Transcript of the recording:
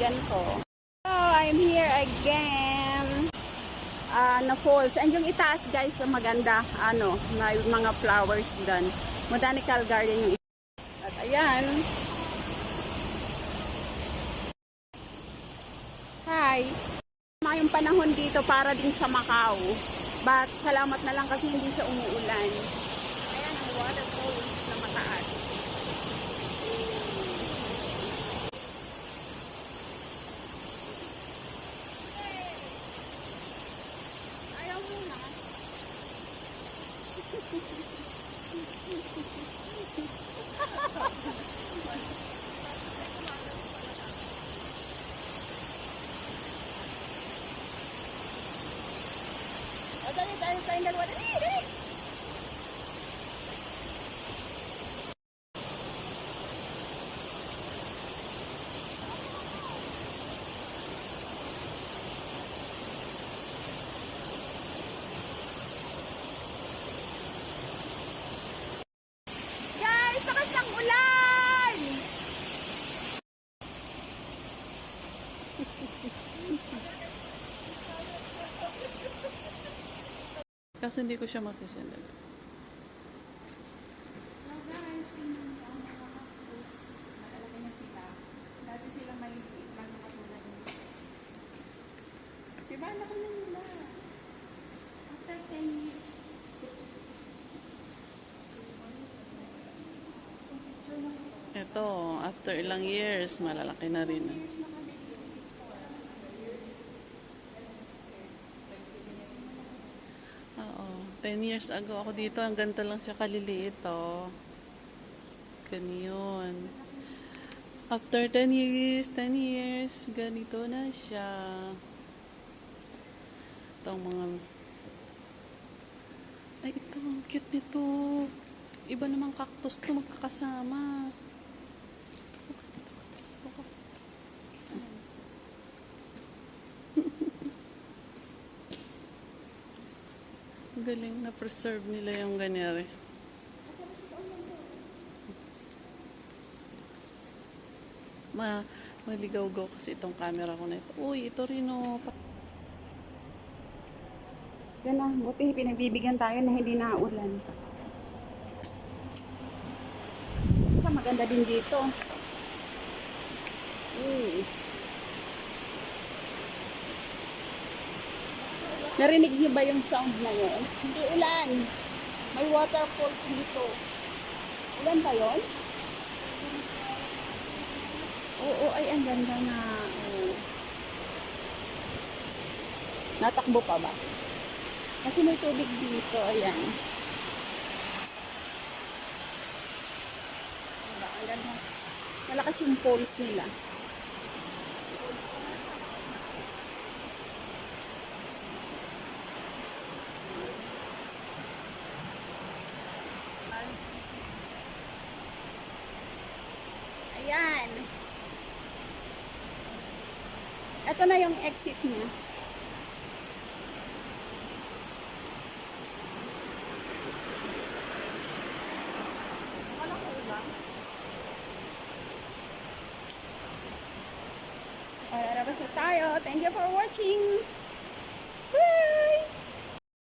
kaibigan ko. So, I'm here again. Ah, na falls. And yung itaas guys, maganda. Ano, may mga flowers doon. Botanical garden yung itaas. At ayan. Hi. Yung panahon dito para din sa Macau. But salamat na lang kasi hindi siya umuulan. Ayan ang waterfalls na mataas. Ayaw mo na. O, dali, dali, tayong dalawa. Dali, dali. Guys, lakas ng ulan! Kasi hindi ko siya masisindal. Hello guys, tingnan mo ang mga cactus. Nakalagay na sila. Dati sila maliliit lang na katulad nito. Diba, laki na nila. After 10 years. Ito, after ilang years, malalaki na rin. Years na kami dito. Oo, 10 years ago ako dito, ang ganito lang siya kaliliit, oh. Ganyan. After 10 years, 10 years, ganito na siya. Itong mga... Ay, ito, ang cute nito. Iba namang cactus to magkakasama. Galing na preserve nila yung ganyari. Ma, maligaw-gaw kasi itong camera ko na ito. Uy, ito rin oh. Pa- Sige na, buti pinagbibigyan tayo na hindi naulan. Sa maganda din dito. Narinig niyo ba yung sound na yun? Hindi ulan. May waterfalls dito. Ulan ba yun? Oo, ay ang ganda na. Oo. Natakbo pa ba? Kasi may tubig dito, ayan. Diba? Ang ganda. Malakas yung falls nila. Ayan. Ito na yung exit niya. Na tayo. Thank you for watching.